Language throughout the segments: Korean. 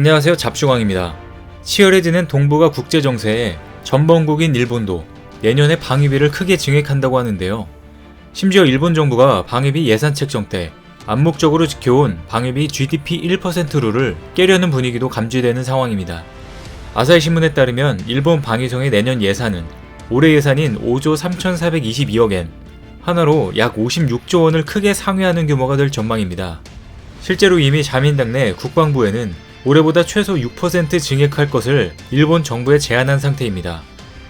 안녕하세요 잡주광입니다. 치열해지는 동북아 국제 정세에 전범국인 일본도 내년에 방위비를 크게 증액한다고 하는데요. 심지어 일본 정부가 방위비 예산 책정 때 암묵적으로 지켜온 방위비 GDP 1%룰을 깨려는 분위기도 감지되는 상황입니다. 아사히 신문에 따르면 일본 방위성의 내년 예산은 올해 예산인 5조 3,422억 엔, 하나로 약 56조 원을 크게 상회하는 규모가 될 전망입니다. 실제로 이미 자민당 내 국방부에는 올해보다 최소 6% 증액할 것을 일본 정부에 제안한 상태입니다.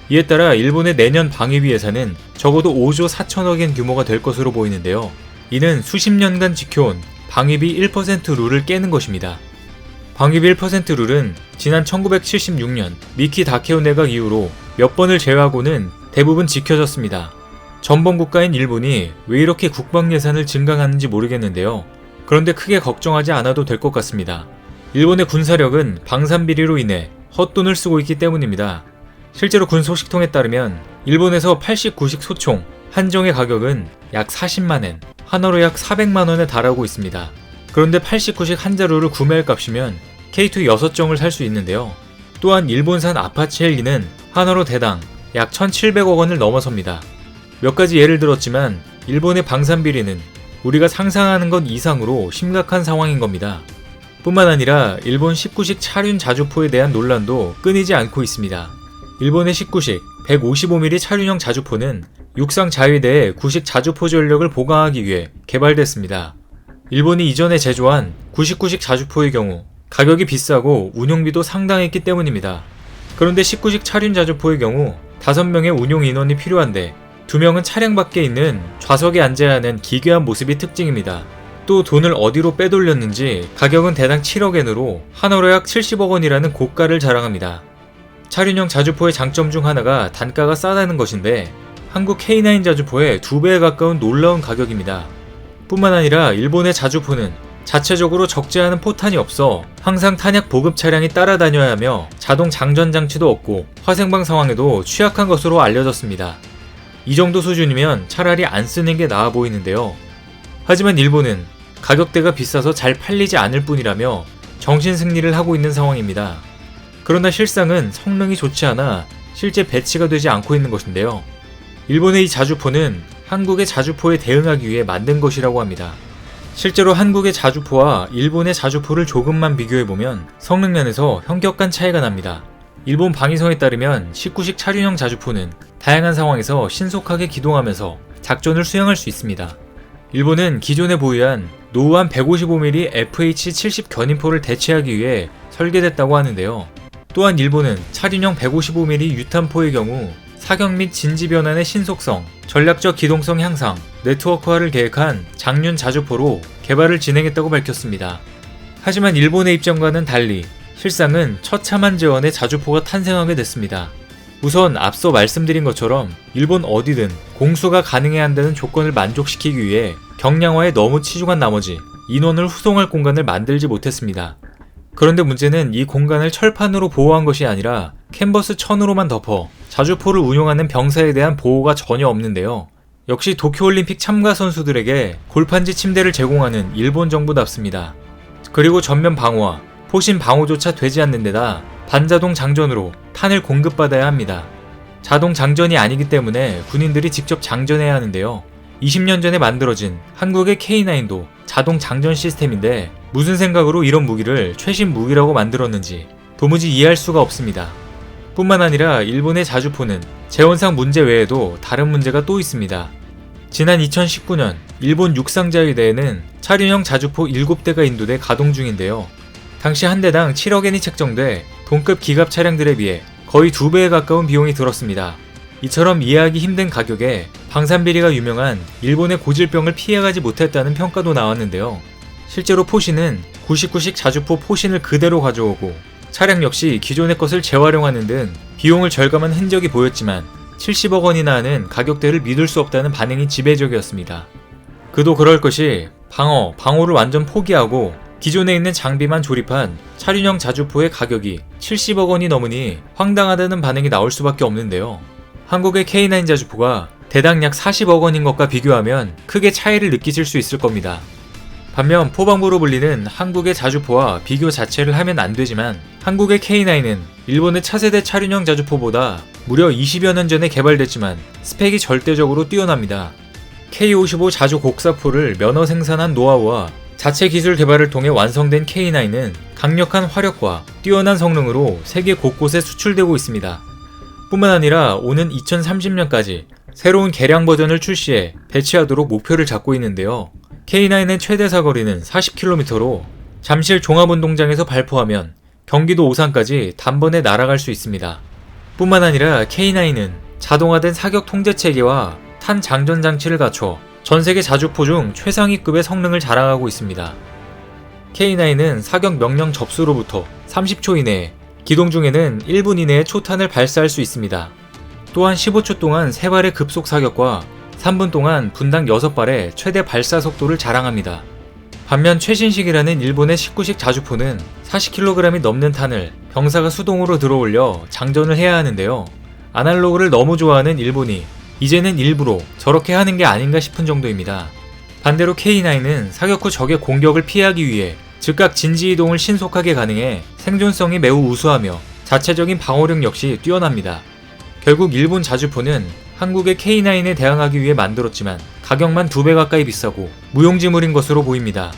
이에 따라 일본의 내년 방위비 예산은 적어도 5조 4천억 엔 규모가 될 것으로 보이는데요. 이는 수십 년간 지켜온 방위비 1% 룰을 깨는 것입니다. 방위비 1% 룰은 지난 1976년 미키 다케오 내각 이후로 몇 번을 제외하고는 대부분 지켜졌습니다. 전범 국가인 일본이 왜 이렇게 국방 예산을 증강하는지 모르겠는데요. 그런데 크게 걱정하지 않아도 될 것 같습니다. 일본의 군사력은 방산 비리로 인해 헛돈을 쓰고 있기 때문입니다. 실제로 군 소식통에 따르면 일본에서 89식 소총 한정의 가격은 약 40만엔, 하나로 약 400만원에 달하고 있습니다. 그런데 89식 한 자루를 구매할 값이면 K2 6정을 살 수 있는데요. 또한 일본산 아파치 헬기는 하나로 대당 약 1,700억 원을 넘어섭니다. 몇 가지 예를 들었지만 일본의 방산 비리는 우리가 상상하는 것 이상으로 심각한 상황인 겁니다. 뿐만 아니라 일본 19식 차륜 자주포에 대한 논란도 끊이지 않고 있습니다. 일본의 19식 155mm 차륜형 자주포는 육상 자위대의 구식 자주포 전력을 보강하기 위해 개발됐습니다. 일본이 이전에 제조한 99식 자주포의 경우 가격이 비싸고 운용비도 상당했기 때문입니다. 그런데 19식 차륜 자주포의 경우 5명의 운용 인원이 필요한데 2명은 차량 밖에 있는 좌석에 앉아야 하는 기괴한 모습이 특징입니다. 또 돈을 어디로 빼돌렸는지 가격은 대당 7억엔으로 한화로 약 70억 원이라는 고가를 자랑합니다. 차륜형 자주포의 장점 중 하나가 단가가 싸다는 것인데 한국 K9 자주포의 두 배에 가까운 놀라운 가격입니다. 뿐만 아니라 일본의 자주포는 자체적으로 적지 않은 포탄이 없어 항상 탄약 보급 차량이 따라다녀야 하며 자동 장전 장치도 없고 화생방 상황에도 취약한 것으로 알려졌습니다. 이 정도 수준이면 차라리 안 쓰는 게 나아 보이는데요. 하지만 일본은 가격대가 비싸서 잘 팔리지 않을 뿐이라며 정신 승리를 하고 있는 상황입니다. 그러나 실상은 성능이 좋지 않아 실제 배치가 되지 않고 있는 것인데요. 일본의 이 자주포는 한국의 자주포에 대응하기 위해 만든 것이라고 합니다. 실제로 한국의 자주포와 일본의 자주포를 조금만 비교해보면 성능면에서 현격한 차이가 납니다. 일본 방위성에 따르면 19식 차륜형 자주포는 다양한 상황에서 신속하게 기동하면서 작전을 수행할 수 있습니다. 일본은 기존에 보유한 노후한 155mm FH-70 견인포를 대체하기 위해 설계됐다고 하는데요. 또한 일본은 차륜형 155mm 유탄포의 경우 사격 및 진지 변환의 신속성, 전략적 기동성 향상, 네트워크화를 계획한 장륜 자주포로 개발을 진행했다고 밝혔습니다. 하지만 일본의 입장과는 달리 실상은 처참한 재원의 자주포가 탄생하게 됐습니다. 우선 앞서 말씀드린 것처럼 일본 어디든 공수가 가능해야 한다는 조건을 만족시키기 위해 경량화에 너무 치중한 나머지 인원을 후송할 공간을 만들지 못했습니다. 그런데 문제는 이 공간을 철판으로 보호한 것이 아니라 캔버스 천으로만 덮어 자주포를 운용하는 병사에 대한 보호가 전혀 없는데요. 역시 도쿄올림픽 참가 선수들에게 골판지 침대를 제공하는 일본 정부답습니다. 그리고 전면 방어와 포신 방어조차 되지 않는 데다 반자동 장전으로 탄을 공급받아야 합니다. 자동 장전이 아니기 때문에 군인들이 직접 장전해야 하는데요. 20년 전에 만들어진 한국의 K9도 자동 장전 시스템인데 무슨 생각으로 이런 무기를 최신 무기라고 만들었는지 도무지 이해할 수가 없습니다. 뿐만 아니라 일본의 자주포는 재원상 문제 외에도 다른 문제가 또 있습니다. 지난 2019년 일본 육상자위대에는 차륜형 자주포 7대가 인도돼 가동 중인데요. 당시 한 대당 7억엔이 책정돼 동급 기갑 차량들에 비해 거의 두 배에 가까운 비용이 들었습니다. 이처럼 이해하기 힘든 가격에 방산비리가 유명한 일본의 고질병을 피해가지 못했다는 평가도 나왔는데요. 실제로 포신은 99식 자주포 포신을 그대로 가져오고 차량 역시 기존의 것을 재활용하는 등 비용을 절감한 흔적이 보였지만 70억 원이나 하는 가격대를 믿을 수 없다는 반응이 지배적이었습니다. 그도 그럴 것이 방어, 방어를 완전 포기하고 기존에 있는 장비만 조립한 차륜형 자주포의 가격이 70억 원이 넘으니 황당하다는 반응이 나올 수밖에 없는데요. 한국의 K9 자주포가 대당 약 40억 원인 것과 비교하면 크게 차이를 느끼실 수 있을 겁니다. 반면 포방부로 불리는 한국의 자주포와 비교 자체를 하면 안 되지만 한국의 K9은 일본의 차세대 차륜형 자주포보다 무려 20여 년 전에 개발됐지만 스펙이 절대적으로 뛰어납니다. K55 자주 곡사포를 면허 생산한 노하우와 자체 기술 개발을 통해 완성된 K9은 강력한 화력과 뛰어난 성능으로 세계 곳곳에 수출되고 있습니다. 뿐만 아니라 오는 2030년까지 새로운 개량 버전을 출시해 배치하도록 목표를 잡고 있는데요. K9의 최대 사거리는 40km로 잠실 종합운동장에서 발포하면 경기도 오산까지 단번에 날아갈 수 있습니다. 뿐만 아니라 K9은 자동화된 사격 통제 체계와 탄 장전 장치를 갖춰 전 세계 자주포 중 최상위급의 성능을 자랑하고 있습니다. K9은 사격 명령 접수로부터 30초 이내에 기동 중에는 1분 이내에 초탄을 발사할 수 있습니다. 또한 15초 동안 3발의 급속 사격과 3분 동안 분당 6발의 최대 발사 속도를 자랑합니다. 반면 최신식이라는 일본의 19식 자주포는 40kg이 넘는 탄을 병사가 수동으로 들어올려 장전을 해야 하는데요. 아날로그를 너무 좋아하는 일본이 이제는 일부러 저렇게 하는 게 아닌가 싶은 정도입니다. 반대로 K9은 사격 후 적의 공격을 피하기 위해 즉각 진지 이동을 신속하게 가능해 생존성이 매우 우수하며 자체적인 방어력 역시 뛰어납니다. 결국 일본 자주포는 한국의 K9에 대항하기 위해 만들었지만 가격만 두 배 가까이 비싸고 무용지물인 것으로 보입니다.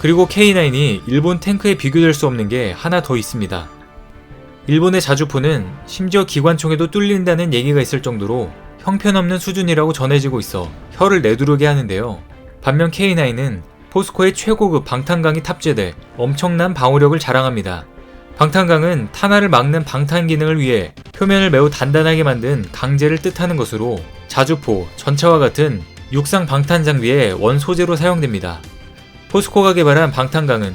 그리고 K9이 일본 탱크에 비교될 수 없는 게 하나 더 있습니다. 일본의 자주포는 심지어 기관총에도 뚫린다는 얘기가 있을 정도로 형편없는 수준이라고 전해지고 있어 혀를 내두르게 하는데요. 반면 K9은 포스코의 최고급 방탄강이 탑재돼 엄청난 방어력을 자랑합니다. 방탄강은 탄화를 막는 방탄 기능을 위해 표면을 매우 단단하게 만든 강제를 뜻하는 것으로 자주포, 전차와 같은 육상 방탄 장비의 원 소재로 사용됩니다. 포스코가 개발한 방탄강은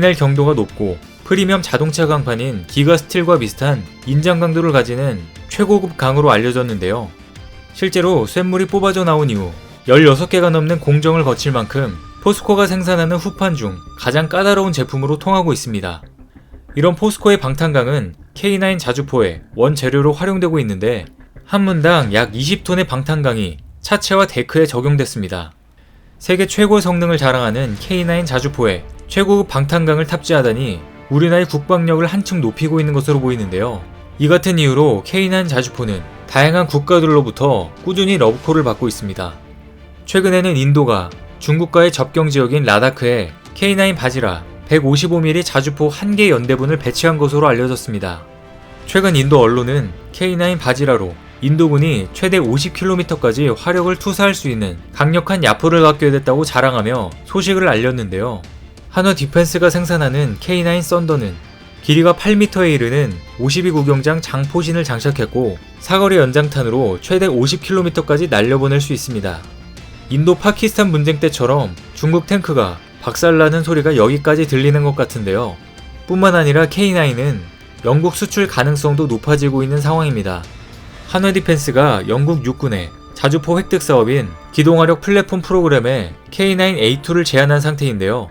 날 경도가 높고 프리미엄 자동차 강판인 기가 스틸과 비슷한 인장 강도를 가지는 최고급 강으로 알려졌는데요. 실제로 쇳물이 뽑아져 나온 이후 16개가 넘는 공정을 거칠 만큼 포스코가 생산하는 후판 중 가장 까다로운 제품으로 통하고 있습니다. 이런 포스코의 방탄강은 K9 자주포의 원재료로 활용되고 있는데 한 문당 약 20톤의 방탄강이 차체와 데크에 적용됐습니다. 세계 최고 성능을 자랑하는 K9 자주포에 최고급 방탄강을 탑재하다니 우리나라의 국방력을 한층 높이고 있는 것으로 보이는데요. 이 같은 이유로 K9 자주포는 다양한 국가들로부터 꾸준히 러브콜을 받고 있습니다. 최근에는 인도가 중국과의 접경 지역인 라다크에 K9 바지라 155mm 자주포 1개 연대분을 배치한 것으로 알려졌습니다. 최근 인도 언론은 K9 바지라로 인도군이 최대 50km까지 화력을 투사할 수 있는 강력한 야포를 갖게 됐다고 자랑하며 소식을 알렸는데요. 한화 디펜스가 생산하는 K9 썬더는 길이가 8m에 이르는 52구경장 장포신을 장착했고 사거리 연장탄으로 최대 50km까지 날려보낼 수 있습니다. 인도 파키스탄 분쟁 때처럼 중국 탱크가 박살나는 소리가 여기까지 들리는 것 같은데요. 뿐만 아니라 K9은 영국 수출 가능성도 높아지고 있는 상황입니다. 한화 디펜스가 영국 육군에 자주포 획득 사업인 기동화력 플랫폼 프로그램에 K9A2를 제안한 상태인데요.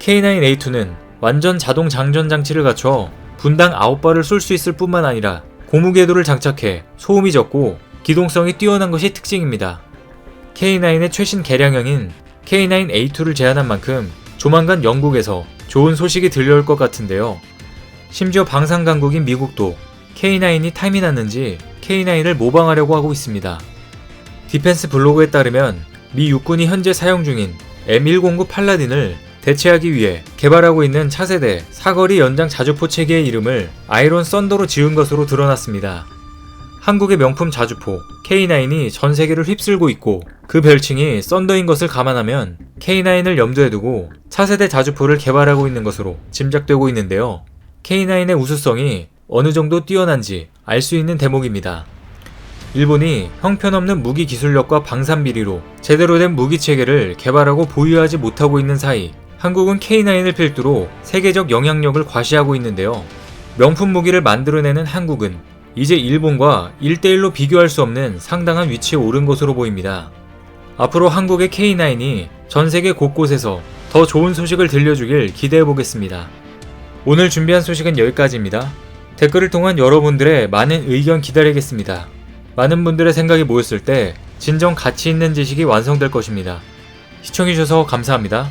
K9A2는 완전 자동 장전 장치를 갖춰 분당 9발을 쏠 수 있을 뿐만 아니라 고무 궤도를 장착해 소음이 적고 기동성이 뛰어난 것이 특징입니다. K9의 최신 개량형인 K9A2를 제안한 만큼 조만간 영국에서 좋은 소식이 들려올 것 같은데요. 심지어 방산 강국인 미국도 K9이 탐이 났는지 K9을 모방하려고 하고 있습니다. 디펜스 블로그에 따르면 미 육군이 현재 사용 중인 M109 팔라딘을 대체하기 위해 개발하고 있는 차세대 사거리 연장 자주포 체계의 이름을 아이론 썬더로 지은 것으로 드러났습니다. 한국의 명품 자주포 K9이 전 세계를 휩쓸고 있고 그 별칭이 썬더인 것을 감안하면 K9을 염두에 두고 차세대 자주포를 개발하고 있는 것으로 짐작되고 있는데요. K9의 우수성이 어느 정도 뛰어난지 알 수 있는 대목입니다. 일본이 형편없는 무기 기술력과 방산 비리로 제대로 된 무기 체계를 개발하고 보유하지 못하고 있는 사이 한국은 K9을 필두로 세계적 영향력을 과시하고 있는데요. 명품 무기를 만들어내는 한국은 이제 일본과 1대1로 비교할 수 없는 상당한 위치에 오른 것으로 보입니다. 앞으로 한국의 K9이 전 세계 곳곳에서 더 좋은 소식을 들려주길 기대해 보겠습니다. 오늘 준비한 소식은 여기까지입니다. 댓글을 통한 여러분들의 많은 의견 기다리겠습니다. 많은 분들의 생각이 모였을 때 진정 가치 있는 지식이 완성될 것입니다. 시청해주셔서 감사합니다.